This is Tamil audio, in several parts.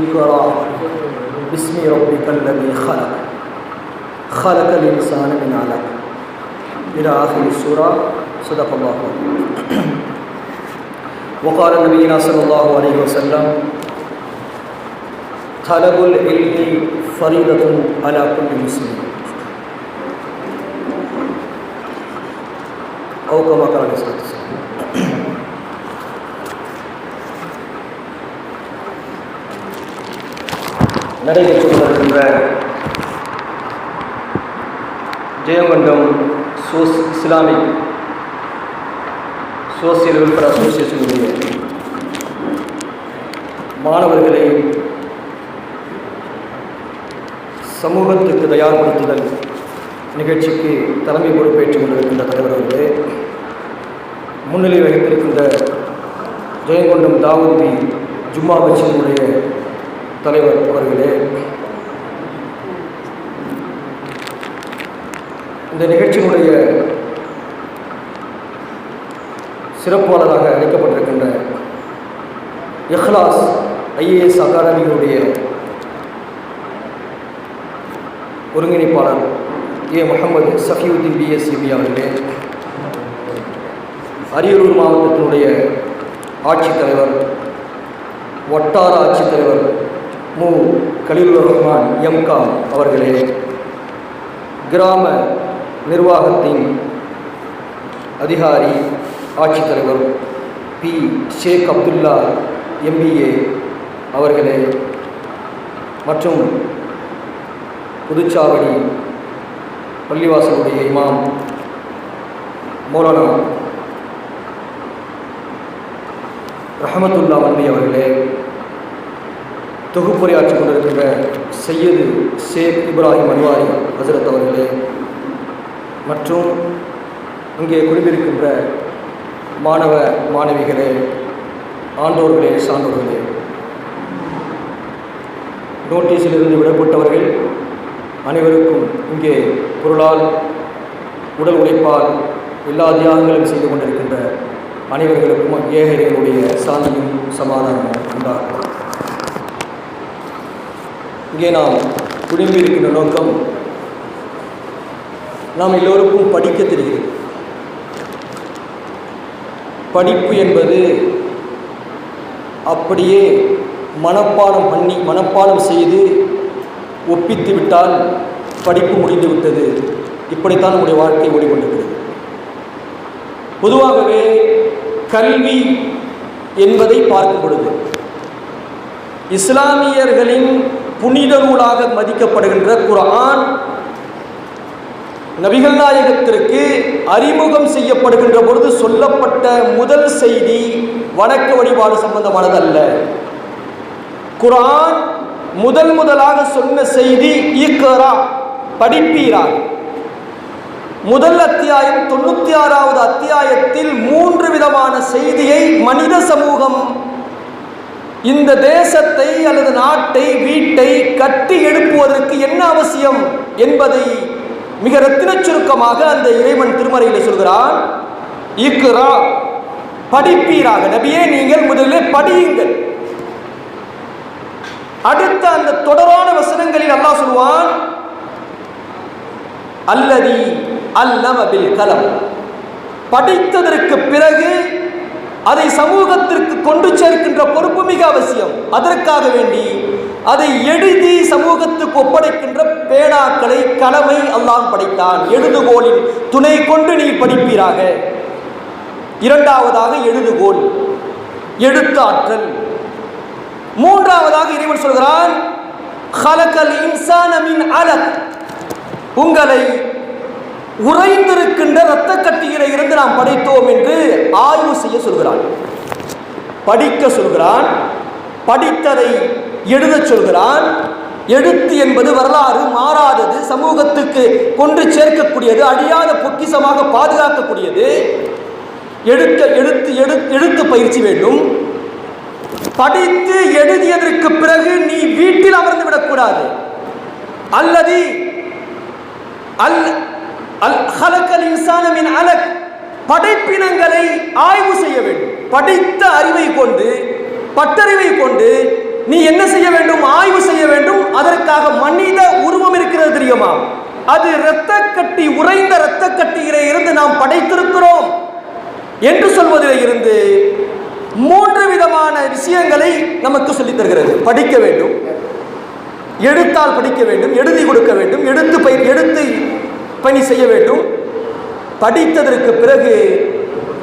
اقرأ باسم ربك الذي خلق. خلق الإنسان من علق. إلى آخر السورة. صدق الله وقال نبينا صلى الله عليه وسلم طلب العلم فريضة على كل مسلم. أو كما قال عليه والسلام நடைபெற்று வருகின்ற ஜெயங்கொண்டம் சோஸ் இஸ்லாமிக் சோசியல் வெல்ஃபேர் அசோசியேஷனுடைய மாணவர்களை சமூகத்துக்கு தயார்படுத்துதல் நிகழ்ச்சிக்கு தலைமை பொறுப்பேற்றுக் கொண்டிருக்கின்ற தலைவர் அவர்களே முன்னிலை வகித்திருக்கின்ற ஜெயங்கொண்டம் தாவூதி ஜும்மா கட்சியினுடைய தலைவர் அவர்களே. இந்த நிகழ்ச்சியினுடைய சிறப்பாளராக அழைக்கப்பட்டிருக்கின்ற இஹ்லாஸ் ஐஏஎஸ் அகாடமியினுடைய ஒருங்கிணைப்பாளர் ஏ. முகமது சஃபியுddin பிஎஸ்சிபி அவர்களே. அரியலூர் மாவட்டத்தினுடைய ஆட்சித்தலைவர் வட்டார ஆட்சித்தலைவர் மு. கலீலுர் ரஹ்மான் எம்கா அவர்களே கிராம நிர்வாகத்தின் அதிகாரி ஆட்சித்தலைவர் பி. ஷேக் அப்துல்லா எம்பிஏ அவர்களே மற்றும் புதுச்சாவடி பள்ளிவாசலுடைய இமாம் மௌலானா ரஹமத்துல்லா வண்டி அவர்களே தொகுப்புரையாற்றிக் கொண்டிருக்கின்ற சையது ஷேக் இப்ராஹிம் அன்வாரி ஹசரத் அவர்களே மற்றும் இங்கே குடியிருக்கின்ற மாணவ மாணவிகளே ஆண்டோர்களே சான்றோர்களே. நோட்டீஸிலிருந்து விடப்பட்டவர்கள் அனைவருக்கும் இங்கே பொருளால் உடல் உழைப்பால் எல்லா தியாகங்களும் செய்து கொண்டிருக்கின்ற அனைவர்களுக்கும் ஏகரைகளுடைய சாந்தியும் சமாதானமும் உண்டாகும். இங்கே நாம் குடிம்பிருக்கின்ற நோக்கம் நாம் எல்லோருக்கும் படிக்க தெரிகிறது. படிப்பு என்பது அப்படியே மனப்பாடம் பண்ணி மனப்பாடம் செய்து ஒப்பித்து விட்டால் படிப்பு முடிந்து விட்டது. இப்படித்தான் நம்முடைய வாழ்க்கை ஓடிக்கொண்டிருக்கிறது. பொதுவாகவே கல்வி என்பதை பார்க்கும் பொழுது இஸ்லாமியர்களின் புனித நூலாக மதிக்கப்படுகின்ற குரான் நபிகள் நாயகத்திற்கு அறிமுகம் செய்யப்படுகின்ற பொழுது சொல்லப்பட்ட முதல் செய்தி வணக்க வழிபாடு சம்பந்தமானது அல்ல குர்ஆன் முதல் முதலாக சொன்ன செய்தி ஈக்கரா படிப்பீரா. முதல் அத்தியாயம் தொண்ணூத்தி ஆறாவது அத்தியாயத்தில் மூன்று விதமான செய்தியை மனித சமூகம் இந்த தேசத்தை அல்லது நாட்டை வீட்டை கட்டி எழுப்புவதற்கு என்ன அவசியம் என்பதை மிக ரத்தின சுருக்கமாக அந்த இறைவன் திருமறையில் சொல்கிறான். இக்குரா படிப்பீராக. நபியே நீங்கள் முதலில் படியுங்கள். அடுத்த அந்த தொடரான வசனங்களில் அல்லாஹ் சொல்வான் அல்லதி அல்லமபில் கலம். படித்ததற்கு பிறகு அதை சமூகத்திற்கு கொண்டு சேர்க்கின்ற பொறுப்பு மிக அவசியம். அதற்காக வேண்டி அதை எழுதி சமூகத்துக்கு ஒப்படைக்கின்ற பேனாக்களை கடமை அல்லாம் படைத்தான். எழுதுகோலின் துணை கொண்டு நீ படிப்பீராக. இரண்டாவதாக எழுதுகோல் எழுத்தாற்றல். மூன்றாவதாக இறைவன் சொல்கிறான் உங்களை உறைந்திருக்கின்ற இரத்த கட்டியில இருந்து நாம் படைத்தோம் என்று ஆய்வு செய்ய சொல்கிறான். படிக்க சொல்கிறான். படித்ததை எழுதச் சொல்கிறான். எழுத்து என்பது வரலாறு மாறாதது சமூகத்துக்கு கொண்டு சேர்க்கக்கூடியது அழியாத பொக்கிசமாக பாதுகாக்கக்கூடியது. எழுத்த எழுத்து எழு எழுத்து பயிற்சி வேண்டும். படித்து எழுதியதற்கு பிறகு நீ வீட்டில் அமர்ந்து விடக்கூடாது. அல்லது அல்ல அல் ஹலக்கல் இன்சானமின் அலக். படைப்பினங்களை ஆய்வு செய்ய வேண்டும். படித்த அறிவை கொண்டு பட்டறிவை கொண்டு நீ என்ன செய்ய வேண்டும்? ஆய்வு செய்ய வேண்டும். அதற்காக மனித உருவம் இருக்கிறது தெரியுமா? அது இரத்த கட்டி உறைந்த இரத்த கட்டியிலே இருந்து நாம் படைத்திருக்கிறோம். என்று சொல்வதிலே இருந்து மூன்று விதமான விஷயங்களை நமக்கு சொல்லித் தருகிறது. படிக்க வேண்டும். எடுத்தால் படிக்க வேண்டும். எழுதி கொடுக்க வேண்டும். எடுத்து பயிர் எடுத்து பணி செய்ய வேண்டும். படித்ததற்கு பிறகு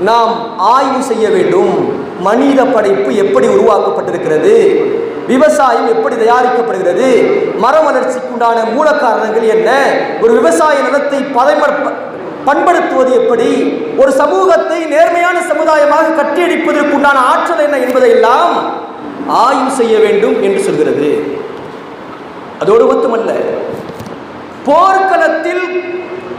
நாம் ஆய்வு செய்ய வேண்டும். மனித படைப்பு எப்படி உருவாக்கப்பட்டிருக்கிறது? விவசாயம் எப்படி தயாரிக்கப்படுகிறது? மர வளர்ச்சிக்குண்டான மூல காரணங்கள் என்ன? ஒரு விவசாய நிலத்தை பதைம பண்படுத்துவது எப்படி? ஒரு சமூகத்தை நேர்மையான சமுதாயமாக கட்டியடிப்பதற்கு உண்டான ஆற்றல் என்ன என்பதையெல்லாம் ஆய்வு செய்ய வேண்டும் என்று சொல்கிறது. அதோடு மட்டுமல்ல போர்க்களத்தில்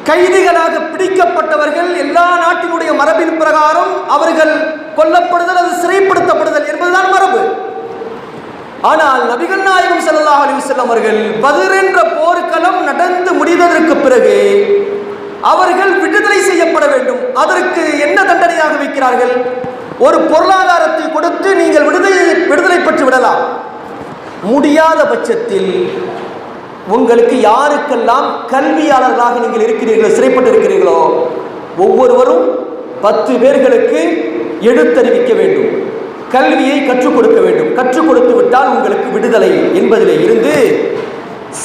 கைதிகளாக பிடிக்கப்பட்டவர்கள் எல்லா நாட்டினுடைய மரபின் பிரகாரம் அவர்கள் கொல்லப்படுதல் அது சிறைப்படுத்தப்படுதல் என்பதுதான் மரபு. ஆனால் நபிகள் நாயகம் ஸல்லல்லாஹு அலைஹி அவர்கள் பத்ர் என்ற போர்க்களம் நடந்து முடிந்ததற்கு பிறகு அவர்கள் விடுதலை செய்யப்பட வேண்டும். அதற்கு என்ன தண்டனையாக வைக்கிறார்கள்? ஒரு பொருளாதாரத்தை கொடுத்து நீங்கள் விடுதலை விடுதலை பெற்று விடலாம். முடியாத பட்சத்தில் உங்களுக்கு யாருக்கெல்லாம் கல்வியாளர்களாக நீங்கள் இருக்கிறீர்களோ சிறைப்பட்டு இருக்கிறீர்களோ ஒவ்வொருவரும் பத்து பேர்களுக்கு எடுத்தறிவிக்க வேண்டும். கல்வியை கற்றுக் கொடுக்க வேண்டும். கற்றுக் கொடுத்து விட்டால் உங்களுக்கு விடுதலை என்பதிலே இருந்து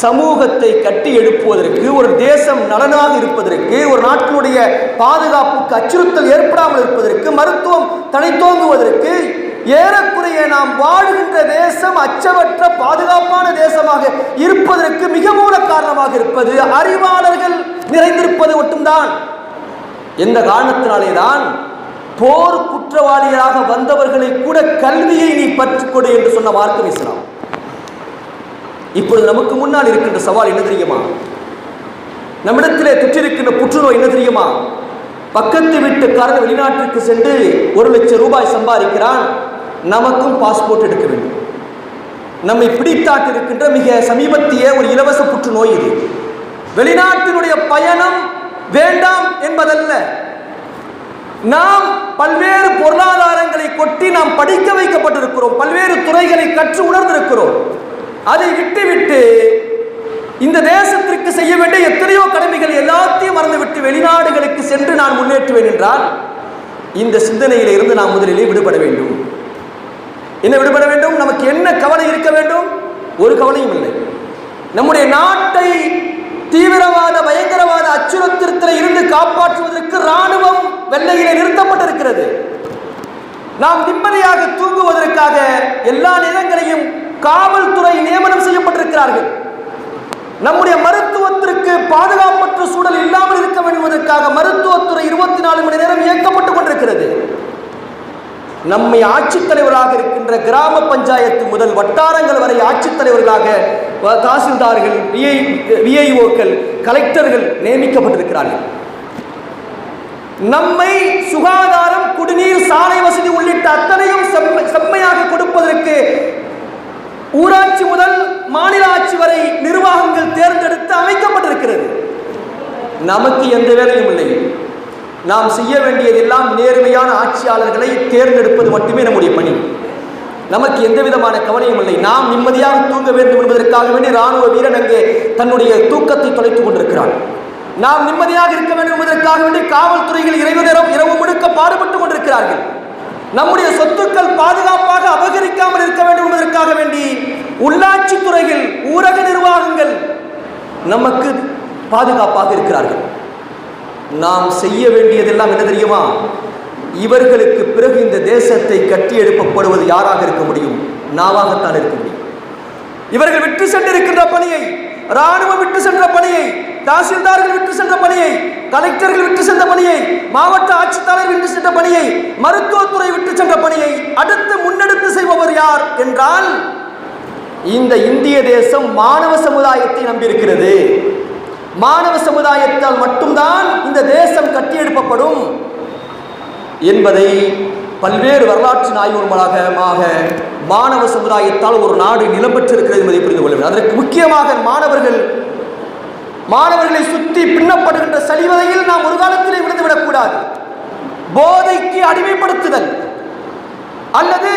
சமூகத்தை கட்டி எழுப்புவதற்கு ஒரு தேசம் நலனாக இருப்பதற்கு ஒரு நாட்டினுடைய பாதுகாப்புக்கு அச்சுறுத்தல் ஏற்படாமல் இருப்பதற்கு மருத்துவம் தனித்தோங்குவதற்கு ஏறக்குறைய நாம் வாழ்கின்ற தேசம் அச்சமற்ற பாதுகாப்பான தேசமாக இருப்பதற்கு மிக மூல காரணமாக இருப்பது அறிவாளர்கள் நிறைந்திருப்பது மட்டும்தான். எந்த காரணத்தினாலே தான் போர் குற்றவாளிகளாக வந்தவர்களை கூட கல்வியை நீ பற்றுக்கொடு என்று சொன்ன மார்க்கம் இஸ்லாம் இப்பொழுது நமக்கு முன்னால் இருக்கின்ற சவால் என்ன தெரியுமா? நம்மிடத்திலே தொற்றிருக்கின்ற புற்றுநோய் என்ன தெரியுமா? பக்கத்து வீட்டுக்காரன் வெளிநாட்டிற்கு சென்று ஒரு லட்சம் ரூபாய் சம்பாதிக்கிறான். நமக்கும் பாஸ்போர்ட் எடுக்க வேண்டும். நம்மை பிடித்தாட்டு இருக்கின்ற மிக சமீபத்திய ஒரு இலவச புற்றுநோய் இது. வெளிநாட்டினுடைய பயணம் வேண்டாம் என்பதல்ல. நாம் பல்வேறு பொருளாதாரங்களை கொட்டி நாம் படிக்க வைக்கப்பட்டிருக்கிறோம். பல்வேறு துறைகளை கற்று உணர்ந்திருக்கிறோம். அதை விட்டுவிட்டு இந்த தேசத்திற்கு செய்ய வேண்டிய எத்தனையோ கடமைகள் எல்லாத்தையும் மறந்துவிட்டு வெளிநாடுகளுக்கு சென்று நான் முன்னேற்றுவேன் என்றால் இந்த சிந்தனையிலிருந்து நாம் முதலிலே விடுபட வேண்டும். என்ன விடுபட வேண்டும். நமக்கு என்ன கவலை இருக்க வேண்டும்? ஒரு கவலையும் இல்லை. நம்முடைய நாட்டை தீவிரவாத பயங்கரவாத அச்சுறுத்தத்தில் இருந்து காப்பாற்றுவதற்கு ராணுவம் வெள்ளையிலே நிறுத்தப்பட்டிருக்கிறது. நாம் நிம்மதியாக தூங்குவதற்காக எல்லா நேரங்களையும் காவல்துறை நியமனம் செய்யப்பட்டிருக்கிறார்கள். நம்முடைய மருத்துவத்திற்கு பாதுகாப்பற்ற சூழல் இல்லாமல் இருக்க வேண்டுவதற்காக மருத்துவத்துறை இருபத்தி நாலு மணி நேரம் இயக்கப்பட்டுக் கொண்டிருக்கிறது. நம்மை ஆட்சித்தலைவராக இருக்கின்ற கிராம பஞ்சாயத்து முதல் வட்டாரங்கள் வரை ஆட்சித்தலைவர்களாக தாசில்தார்கள் விஐ விஐஓக்கள் கலெக்டர்கள் நியமிக்கப்பட்டிருக்கிறார்கள். நம்மை சுகாதாரம் குடிநீர் சாலை வசதி உள்ளிட்ட அத்தனையும் செம்ம- செம்மையாக கொடுப்பதற்கு ஊராட்சி முதல் மாநில ஆட்சி வரை நிர்வாகங்கள் தேர்ந்தெடுத்து அமைக்கப்பட்டிருக்கிறது. நமக்கு எந்த வேலையும் இல்லை. நாம் செய்ய வேண்டியதெல்லாம் நேர்மையான ஆட்சியாளர்களை தேர்ந்தெடுப்பது மட்டுமே நம்முடைய பணி. நமக்கு எந்த விதமான கவலையும் இல்லை. நாம் நிம்மதியாக தூங்க வேண்டும் என்பதற்காக வேண்டி ராணுவ வீரன் அங்கே தன்னுடைய தூக்கத்தை தொலைத்துக் கொண்டிருக்கிறான். நாம் நிம்மதியாக இருக்க வேண்டும் என்பதற்காக வேண்டி காவல்துறைகள் இரவு நேரம் இரவு முழுக்க பாடுபட்டுக் கொண்டிருக்கிறார்கள். நம்முடைய சொத்துக்கள் பாதுகாப்பாக அபகரிக்காமல் இருக்க வேண்டும் என்பதற்காக வேண்டி உள்ளாட்சி துறையில் ஊரக நிர்வாகங்கள் நமக்கு பாதுகாப்பாக இருக்கிறார்கள். நாம் செய்ய வேண்டியதெல்லாம் என்ன தெரியுமா? இவர்களுக்கு பிறகு இந்த தேசத்தை கட்டி எழுப்பப்படுவது யாராக இருக்க முடியும்? நாவாகத்தான் இருக்க முடியும். இவர்கள் விட்டு சென்றிருக்கின்ற பணியை ராணுவம் விட்டு சென்ற பணியை தாசில்தார்கள் விட்டு சென்ற பணியை கலெக்டர்கள் விட்டு சென்ற பணியை மாவட்ட ஆட்சித்தாளர் விட்டு சென்ற பணியை மருத்துவத்துறை விட்டு சென்ற பணியை அடுத்து முன்னெடுத்து செய்பவர் யார் என்றால் இந்த இந்திய தேசம் மாணவ சமுதாயத்தை நம்பியிருக்கிறது. மாணவ சமுதாயத்தால் மட்டும்தான் இந்த தேசம் கட்டியெழுப்பப்படும் என்பதை பல்வேறு வரலாற்று ஆய்வு மாணவ சமுதாயத்தால் ஒரு நாடு நிலம் பெற்றிருக்கிறது என்பதை புரிந்து கொள்ள வேண்டும் அதற்கு முக்கியமாக மாணவர்கள் மாணவர்களை சுற்றி பின்னப்படுகின்ற சலிவதையில் நாம் ஒரு காலத்திலே விழுந்துவிடக்கூடாது. போதைக்கு அடிமைப்படுத்துதல். அல்லது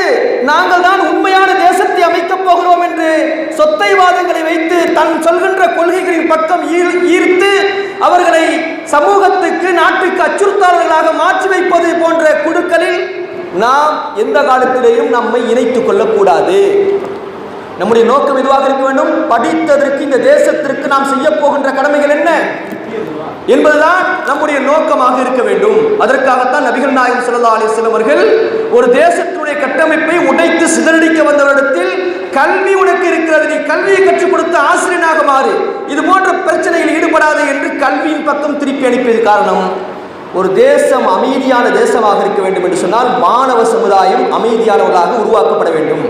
நாங்கள் தான் உண்மையான தேசத்தை அமைக்கப் போகிறோம் என்று சொத்தைவாதங்களை வைத்து தன் சொல்கின்ற கொள்கைகளின் பக்கம் ஈர்த்து அவர்களை சமூகத்துக்கு நாட்டுக்கு அச்சுறுத்தாளர்களாக மாற்றி வைப்பது போன்ற குழுக்களில் நாம் எந்த காலத்திலேயும் நம்மை இணைத்துக் கொள்ளக்கூடாது. நம்முடைய நோக்கம் எதுவாக இருக்க வேண்டும்? படித்ததற்கு இந்த தேசத்திற்கு நாம் செய்ய போகின்ற கடமைகள் என்ன? என்பதுதான் நம்முடைய நோக்கமாக இருக்க வேண்டும். அதற்காகத்தான் நபிகள் நாயகம் சுல்லா அலைஹி சிலவர்கள் அவர்கள் ஒரு தேசத்தினுடைய கட்டமைப்பை உடைத்து சிதறடிக்க வந்தவரிடத்தில் கல்வி உனக்கு இருக்கிறது நீ கல்வியை கற்றுக் கொடுத்த ஆசிரியனாக மாறு. இது போன்ற பிரச்சனையில் ஈடுபடாது என்று கல்வியின் பக்கம் திருப்பி அனுப்பியது காரணம் ஒரு தேசம் அமைதியான தேசமாக இருக்க வேண்டும் என்று சொன்னால் மாணவ சமுதாயம் அமைதியானவர்களாக உருவாக்கப்பட வேண்டும்.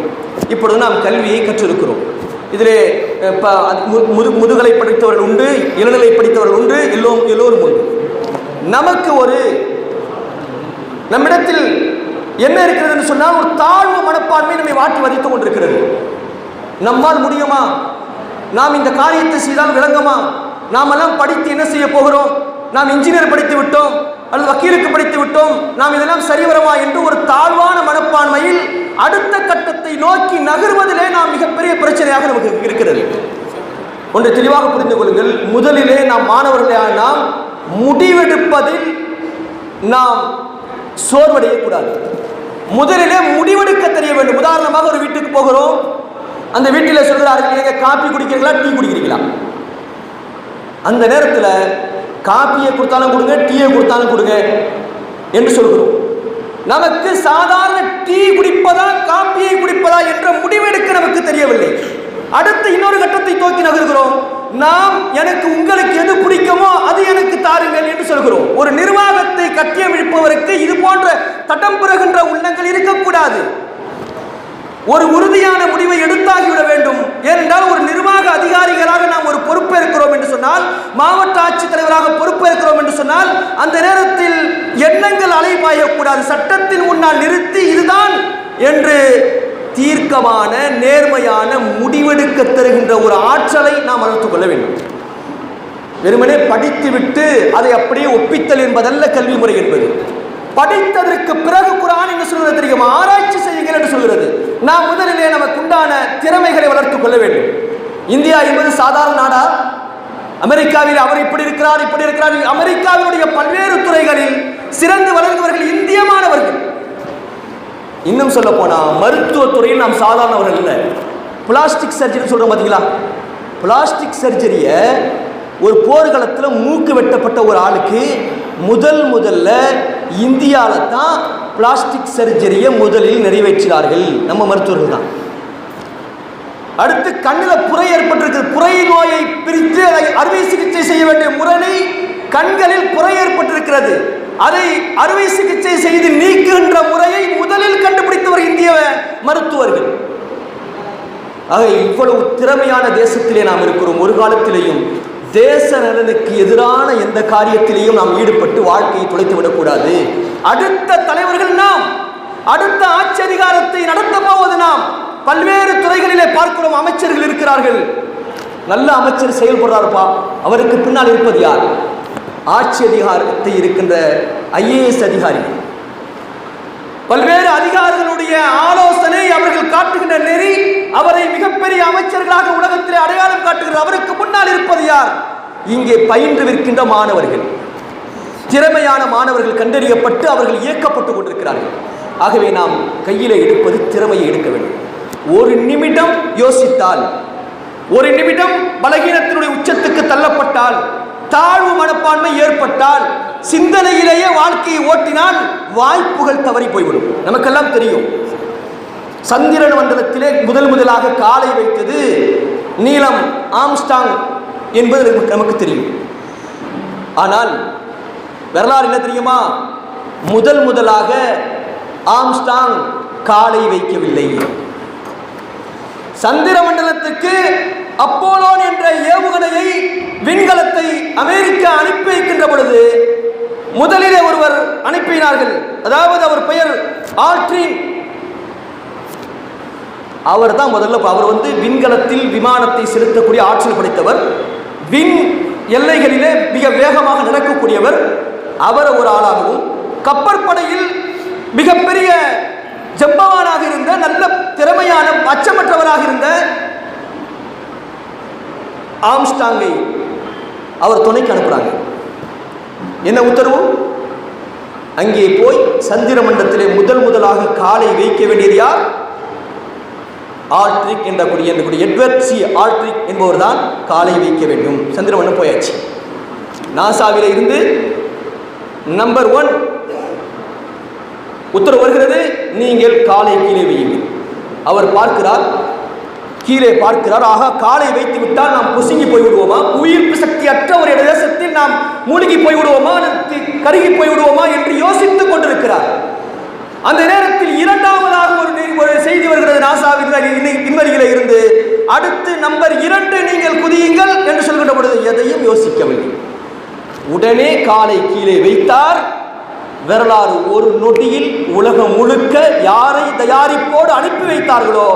இப்பொழுது நாம் கல்வியை கற்றிருக்கிறோம் இதிலே முது முதுகலை படித்தவர்கள் உண்டு இளநிலை படித்தவர்கள் உண்டு எல்லோரும் எல்லோரும் உண்டு. நமக்கு ஒரு நம்மிடத்தில் என்ன இருக்கிறதுன்னு சொன்னால் ஒரு தாழ்வு மனப்பான்மை நம்மை வாட்டி வதைத்துக் கொண்டிருக்கிறது. நம்மால் முடியுமா? நாம் இந்த காரியத்தை செய்தால் விளங்குமா? நாம் எல்லாம் படித்து என்ன செய்ய போகிறோம்? நாம் இன்ஜினியர் படித்து விட்டோம் அல்லது வக்கீலுக்கு படித்து விட்டோம் நாம் இதெல்லாம் சரிவரமா என்று ஒரு தாழ்வான மனப்பான்மையில் அடுத்த கட்டத்தை நோக்கி நகர்வதிலே நாம் மிகப்பெரிய பிரச்சனையாக நமக்கு இருக்கிறது. ஒன்றை தெளிவாக புரிந்து கொள்ளுங்கள். முதலிலே நாம் மாணவர்களாக நாம் முடிவெடுப்பதில் நாம் சோர்வடையக்கூடாது. முதலிலே முடிவெடுக்க தெரிய வேண்டும். உதாரணமாக ஒரு வீட்டுக்கு போகிறோம். அந்த வீட்டில் சொல்கிறார்கள் நீங்கள் காப்பி குடிக்கிறீங்களா? டீ குடிக்கிறீங்களா? அந்த நேரத்தில் காப்பியை கொடுத்தாலும் கொடுங்க டீயை கொடுத்தாலும் கொடுங்க என்று சொல்கிறோம். நமக்கு சாதாரண டீ குடிப்பதா காப்பியை குடிப்பதா என்ற முடிவெடுக்க நமக்கு தெரியவில்லை. அடுத்து இன்னொரு கட்டத்தை தோக்கி நகர்கிறோம். நாம் எனக்கு உங்களுக்கு எது பிடிக்குமோ அது எனக்கு தாருங்கள் என்று சொல்கிறோம். ஒரு நிர்வாகத்தை கட்டியமிழ்ப்பவருக்கு இது போன்ற தட்டம் பிறகின்ற உள்ளங்கள் இருக்கக்கூடாது. ஒரு உறுதியான முடிவை எடுத்தாகிவிட வேண்டும் ஏனென்றால் ஒரு நிர்வாக அதிகாரிகளாக நாம் ஒரு பொறுப்பேற்கிறோம் என்று சொன்னால் மாவட்ட ஆட்சித்தலைவராக பொறுப்பேற்கிறோம் என்று சொன்னால் அந்த நேரத்தில் எண்ணங்கள் அலைபாயக்கூடாது. சட்டத்தின் முன்னால் நிறுத்தி இதுதான் என்று தீர்க்கமான நேர்மையான முடிவெடுக்க தருகின்ற ஒரு ஆற்றலை நாம் வளர்த்துக் கொள்ள வேண்டும். வெறுமனே படித்துவிட்டு அதை அப்படியே ஒப்பித்தல் என்பதல்ல கல்வி முறை என்பது. படித்ததற்கு பிறகு குரான் என்ன சொல்கிறது தெரியுமா? ஆராய்ச்சி செய்யுங்கள் என்று சொல்கிறது. நாம் முதலிலே நமக்கு உண்டான திறமைகளை வளர்த்துக் கொள்ள வேண்டும். இந்தியா என்பது சாதாரண நாடா? அமெரிக்காவில் அவர் இப்படி இருக்கிறார் இப்படி இருக்கிறார். அமெரிக்காவினுடைய பல்வேறு துறைகளில் சிறந்து வளர்ந்தவர்கள் இந்திய மாணவர்கள். இன்னும் சொல்ல போனா மருத்துவ துறையில் நாம் சாதாரணவர்கள் இல்லை. பிளாஸ்டிக் சர்ஜரி சொல்றோம் பாத்தீங்களா? பிளாஸ்டிக் சர்ஜரியை ஒரு போர்க்களத்தில் மூக்கு வெட்டப்பட்ட ஒரு ஆளுக்கு முதல் முதல்ல இந்தியாவில் தான் பிளாஸ்டிக் சர்ஜரியை முதலில் நிறைவேற்றினார்கள். நம்ம மருத்துவர்கள் தான் அடுத்து கண்ணில் புறை ஏற்பட்டிருக்கிறது புரை நோயை பிரித்து அதை அறுவை சிகிச்சை செய்ய வேண்டிய முரணை கண்களில் புறை ஏற்பட்டிருக்கிறது. அதை அறுவை சிகிச்சை செய்து நீக்குகின்ற முறையை முதலில் கண்டுபிடித்தவர் இந்திய மருத்துவர்கள். ஆக இவ்வளவு திறமையான தேசத்திலே நாம் இருக்கிறோம். ஒரு காலத்திலேயும் தேச நலனுக்கு எதிரான எந்த காரியத்திலையும் நாம் ஈடுபட்டு வாழ்க்கையை துளைத்து விடக்கூடாது. அடுத்த தலைவர்கள் நாம் அடுத்த ஆட்சி அதிகாரத்தை நடத்த போவது நாம். பல்வேறு துறைகளிலே பார்க்கிறோம் அமைச்சர்கள் இருக்கிறார்கள். நல்ல அமைச்சர் செயல்படுறாருப்பா. அவருக்கு பின்னால் இருப்பது யார்? ஆட்சி அதிகாரத்தை இருக்கின்ற ஐஏஎஸ் அதிகாரி. பல்வேறு அதிகாரிகளுடைய ஆலோசனை அவர்கள் காட்டுகின்ற நெறி அவரை மிகப்பெரிய அமைச்சர்களாக உலகத்திலே அடையாளம் காட்டுகிற அவருக்கு முன்னால் இருப்பது யார்? இங்கே பயின்று விற்கின்ற மாணவர்கள். திறமையான மாணவர்கள் கண்டறியப்பட்டு அவர்கள் இயக்கப்பட்டு கொண்டிருக்கிறார்கள். ஆகவே நாம் கையில் எடுப்பது திறமையை எடுக்க வேண்டும். ஒரு நிமிடம் யோசித்தால் ஒரு நிமிடம் பலகீனத்தினுடைய உச்சத்துக்கு தள்ளப்பட்டால் தாழ்வு மனப்பான்மை ஏற்பட்டால் சிந்தனையிலேயே வாழ்க்கையை ஓட்டினால் வாய்ப்புகள் தவறி போய்விடும். நமக்கெல்லாம் தெரியும். சந்திரன் மண்டலத்திலே முதல் முதலாக காலை வைத்தது நீளம் ஆம்ஸ்டாங் என்பது நமக்கு- தெரியும். ஆனால் வரலாறு என்ன தெரியுமா? முதல் முதலாக ஆம்ஸ்டாங் காலை வைக்கவில்லை. சந்திர மண்டலத்துக்கு அப்போலோன் என்ற ஏவுகணையை விண்கலத்தை அமெரிக்கா அனுப்பி முதலிலே ஒருவர் அனுப்பினார்கள். அதாவது அவர் பெயர் ஆல்ட்ரின் அவர் தான் முதல்ல அவர் வந்து விண்கலத்தில் விமானத்தை செலுத்தக்கூடிய ஆற்றல் படைத்தவர். விண் எல்லைகளிலே மிக வேகமாக நடக்கக்கூடியவர். அவர் ஒரு ஆளாகவும் கப்பற்படையில் மிகப்பெரிய ஜம்பவானாக இருந்த நல்ல திறமையான அச்சமற்றவராக இருந்த ஆம்ஸ்டாங்கை அவர் துணைக்கு அனுப்புறாங்க. என்ன உத்தரவு? அங்கே போய் சந்திர மண்டலத்திலே முதல் முதலாக காலை வைக்க வேண்டியது யார்? ஆல்ட்ரிக் என்ற கூடிய எட்வர்ட் சி. ஆல்ட்ரிக் என்பவர் தான் காலை வைக்க வேண்டும். சந்திரமண்டம் போயாச்சு. நாசாவில் இருந்து நம்பர் ஒன் உத்தரவு வருகிறது. நீங்கள் காலை கீழே வையுங்கள். அவர் பார்க்கிறார் கீழே பார்க்கிறார். ஆகா காலை வைத்து விட்டால் நாம் புசுங்கி போய்விடுவோமா? உயிர்ப்பு சக்தி அற்ற ஒரு தேசத்தில் நாம் மூழ்கி போய்விடுவோமா? கருகி போய் விடுவோமா என்று யோசித்துக் கொண்டிருக்கிறார். அந்த நேரத்தில் இரண்டாவதாக ஒரு ஒரு செய்தி வருகிறது நாசாவின் விண்வெளியில இருந்து. அடுத்து நம்பர் இரண்டு நீங்கள் குதியுங்கள் என்று சொல்கின்ற பொழுது எதையும் யோசிக்கவில்லை. உடனே காலை கீழே வைத்தார். வரலாறு ஒரு நொடியில் உலகம் முழுக்க யாரை தயாரிப்போடு அனுப்பி வைத்தார்களோ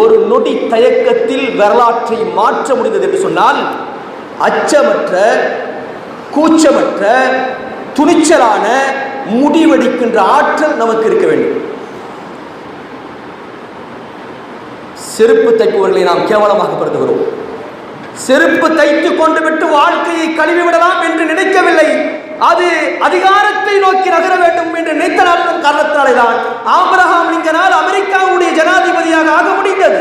ஒரு நொடி தயக்கத்தில் வரலாற்றை மாற்ற முடிந்தது என்று சொன்னால் அச்சமற்ற கூச்சமற்ற துணிச்சலான முடிவெடுக்கின்ற ஆற்றல் நமக்கு இருக்க வேண்டும். செருப்பு தைப்பவர்களை நாம் கேவலமாக கருதுகிறோம் செருப்பு தைத்து கொண்டு விட்டு வாழ்க்கையை கழுவி விடலாம் என்று நினைக்கவில்லை. அது அதிகாரத்தை நோக்கி நகர வேண்டும் என்று நினைத்த நாளும் காரணத்தினாலே தான் ஆபிரகாம் லிங்கனால் அமெரிக்காவுடைய ஜனாதிபதியாக ஆக முடிந்தது.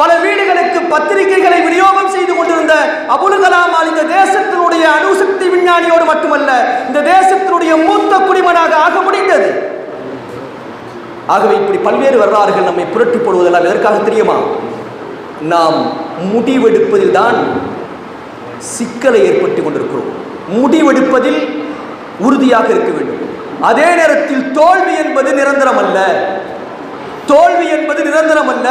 பல வீடுகளுக்கு பத்திரிகைகளை விநியோகம் செய்து கொண்டிருந்த அபுல் கலாம் இந்த தேசத்தினுடைய அணுசக்தி விஞ்ஞானியோடு மட்டுமல்ல இந்த தேசத்தினுடைய மூத்த குடிமனாக ஆக முடிந்தது. ஆகவே இப்படி பல்வேறு வரலாறுகள் நம்மை புரட்டி போடுவதெல்லாம் எதற்காக தெரியுமா? நாம் முடிவெடுப்பதில் தான் சிக்கலை ஏற்பட்டுக் கொண்டிருக்கிறோம். முடிவெடுப்பதில் உறுதியாக இருக்க வேண்டும். அதே நேரத்தில் தோல்வி என்பது நிரந்தரம் அல்ல. தோல்வி என்பது நிரந்தரம் அல்ல.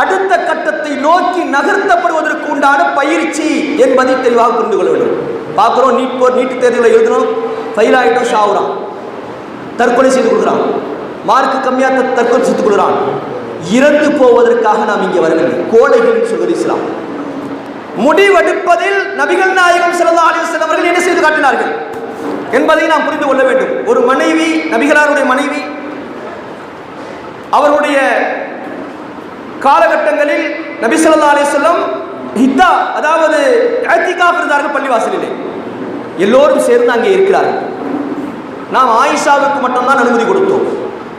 அடுத்த கட்டத்தை நோக்கி நகர்த்தப்படுவதற்கு உண்டான பயிற்சி என்பதை தெளிவாக புரிந்து கொள்ள வேண்டும். பார்க்குறோம் நீட் போர் நீட் தேர்தலில் எழுதணும். ஃபெயில் ஆகிட்டோம் ஷாவுறான் தற்கொலை செய்து கொள்கிறான். மார்க்கு கம்மியாக தற்கொலை செய்து கொள்கிறான். இறந்து போவதற்காக நாம் இங்கே வரவில்லை. கோடைகள் என்று சொல்வது இஸ்லாம். முடிவெடுப்பதில் நபிகள் நாயகம் சிறந்த அலைஹி அவர்கள் என்ன செய்து காட்டினார்கள்? என்பதை நாம் புரிந்து கொள்ள வேண்டும். ஒரு மனைவி நபிகளாருடைய மனைவி அவருடைய காலகட்டங்களில் நபி சொல்லா அலி சொல்லம் ஹித்தா அதாவது இஅ்திகாஃப் இருந்தார்கள் பள்ளிவாசலிலே. எல்லோரும் சேர்ந்து அங்கே இருக்கிறார்கள். நாம் ஆயிஷாவுக்கு மட்டும்தான் அனுமதி கொடுத்தோம்.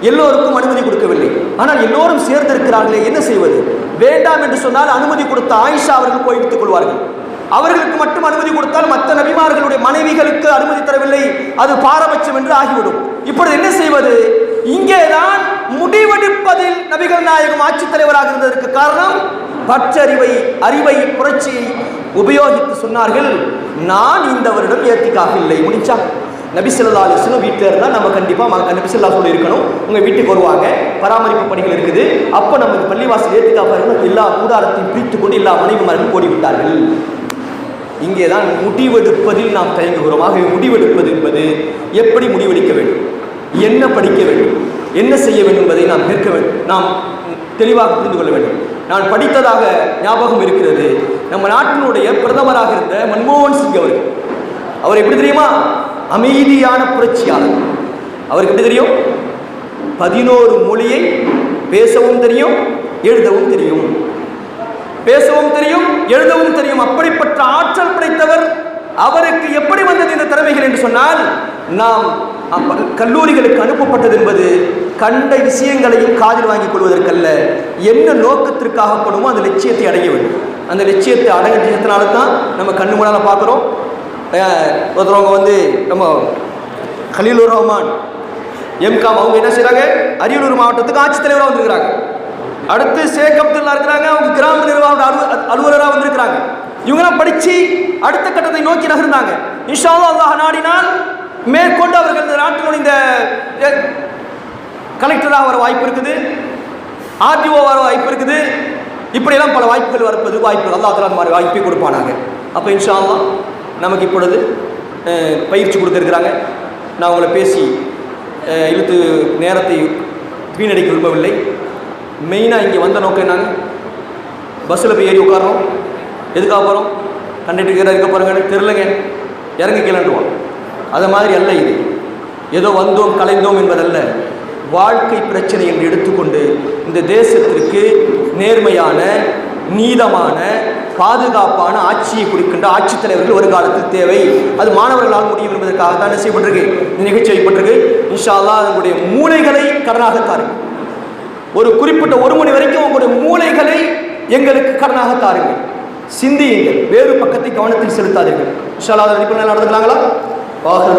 எல்லோருக்கும் அனுமதி கொடுக்கவில்லை. ஆனால் எல்லோரும் சேர்ந்திருக்கிறார்களே என்ன செய்வது? வேண்டாம் என்று சொன்னால் அனுமதி கொடுத்த ஆயிஷா அவர்கள் போய் எடுத்துக் கொள்வார்கள். அவர்களுக்கு மட்டும் அனுமதி கொடுத்தால் மற்ற நபிமார்களுடைய மனைவிகளுக்கு அனுமதி தரவில்லை. அது பாரபட்சம் என்று ஆகிவிடும். இப்பொழுது என்ன செய்வது? இங்கேதான் முடிவெடுப்பதில் நபிகள் நாயகம் ஆட்சித் தலைவராக இருந்ததற்கு காரணம் பற்றறிவை அறிவை புரட்சியை உபயோகித்து சொன்னார்கள். நான் இந்த வருடம் ஏத்திக்காக இல்லை. முடிச்சா நபிசல்லா அலிஸ்லம் வீட்டில் இருந்தால் நம்ம கண்டிப்பாக நபிசல்லா சொல்லி இருக்கணும் உங்கள் வீட்டுக்கு வருவாங்க. பராமரிப்பு பணிகள் இருக்குது. அப்போ நமக்கு பள்ளிவாசல் ஏற்றுக்காப்பார்கள் எல்லா கூடாரத்தையும் பிரித்து கொண்டு எல்லா மனைவிமார்களும் ஓடிவிட்டார்கள். இங்கே தான் முடிவெடுப்பதில் நாம் தயங்குகிறோம். ஆகவே முடிவெடுப்பது என்பது எப்படி முடிவெடுக்க வேண்டும்? என்ன படிக்க வேண்டும்? என்ன செய்ய வேண்டும் என்பதை நாம் கேட்க வேண்டும் நாம் தெளிவாக புரிந்து கொள்ள வேண்டும். நான் படித்ததாக ஞாபகம் இருக்கிறது. நம்ம நாட்டினுடைய பிரதமராக இருந்த மன்மோகன் சிங் அவர்கள். அவர் எப்படி தெரியுமா? அமைதியான புரட்சியாளர். அவருக்கு எப்படி தெரியும்? பதினோரு மொழியை பேசவும் தெரியும் எழுதவும் தெரியும். பேசவும் தெரியும் எழுதவும் தெரியும். அப்படிப்பட்ட ஆற்றல் படைத்தவர் அவருக்கு எப்படி வந்தது இந்த திறமைகள் என்று சொன்னால் நாம் அப்ப கல்லூரிகளுக்கு அனுப்பப்பட்டது என்பது கண்ட விஷயங்களையும் காதில் வாங்கிக் கொள்வதற்கல்ல. என்ன நோக்கத்திற்காக போடுமோ அந்த லட்சியத்தை அடைய வேண்டும். அந்த லட்சியத்தை அடைஞ்சதுனால தான் நம்ம கண்ணு முன்னால் பார்க்குறோம். ஒருத்தவங்க வந்து நம்ம கலீலுர் ரஹ்மான் எம்காம் அவங்க என்ன செய்கிறாங்க அரியலூர் மாவட்டத்துக்கு ஆட்சித்தலைவராக வந்திருக்கிறாங்க. அடுத்து ஷேக் அப்துல்லா இருக்கிறாங்க. அவங்க கிராம நிர்வாக அலு அலுவலராக வந்திருக்கிறாங்க. இவங்கெல்லாம் படித்து அடுத்த கட்டத்தை நோக்கி நகர்ந்தாங்க. இன்ஷா அல்லாஹ் நாடினால் மேற்கொண்டு அவர்கள் இந்த நாட்டினுடைய இந்த கலெக்டராக வர வாய்ப்பு இருக்குது. ஆர்டிஓ வர வாய்ப்பு இருக்குது. இப்படியெல்லாம் பல வாய்ப்புகள் வரப்பது வாய்ப்பு அல்லாஹ் அந்த மாதிரி வாய்ப்பை கொடுப்பானாங்க. அப்போ இன்ஷா அல்லாஹ் நமக்கு இப்பொழுது பயிற்சி கொடுத்துருக்குறாங்க. நான் உங்களை பேசி இழுத்து நேரத்தை வீணடிக்க விரும்பவில்லை. மெயினாக இங்கே வந்த நோக்கம் என்னங்க பஸ்ஸில் போய் ஏறி உட்காரோம் எதுக்காக போகிறோம் கண்டக்டர் இருக்க போகிறோங்க தெரிலங்க இறங்கி கிளண்டுவோம் அது மாதிரி அல்ல இது. ஏதோ வந்தோம் கலைந்தோம் என்பதல்ல. வாழ்க்கை பிரச்சனை என்று எடுத்துக்கொண்டு இந்த தேசத்திற்கு நேர்மையான நீதமான பாதுகாப்பான ஆட்சியை கொடுக்கின்ற ஆட்சித் தலைவர்கள் ஒரு காலத்தில் தேவை. அது மாணவர்களால் முடியும் என்பதற்காக தான் என்ன செய்யப்பட்டிருக்கு? இந்த நிகழ்ச்சி செய்யப்பட்டிருக்கு இன்ஷால்லா அதனுடைய மூளைகளை கடனாக தாருங்கள். ஒரு குறிப்பிட்ட ஒரு மணி வரைக்கும் உங்களுடைய மூளைகளை எங்களுக்கு கடனாக தாருங்கள். சிந்தியுங்கள். வேறு பக்கத்தை கவனத்தில் செலுத்தாதீர்கள். இன்ஷால்லா அதை நடந்துக்கிறாங்களா நடந்துக்கலாங்களா? வாகன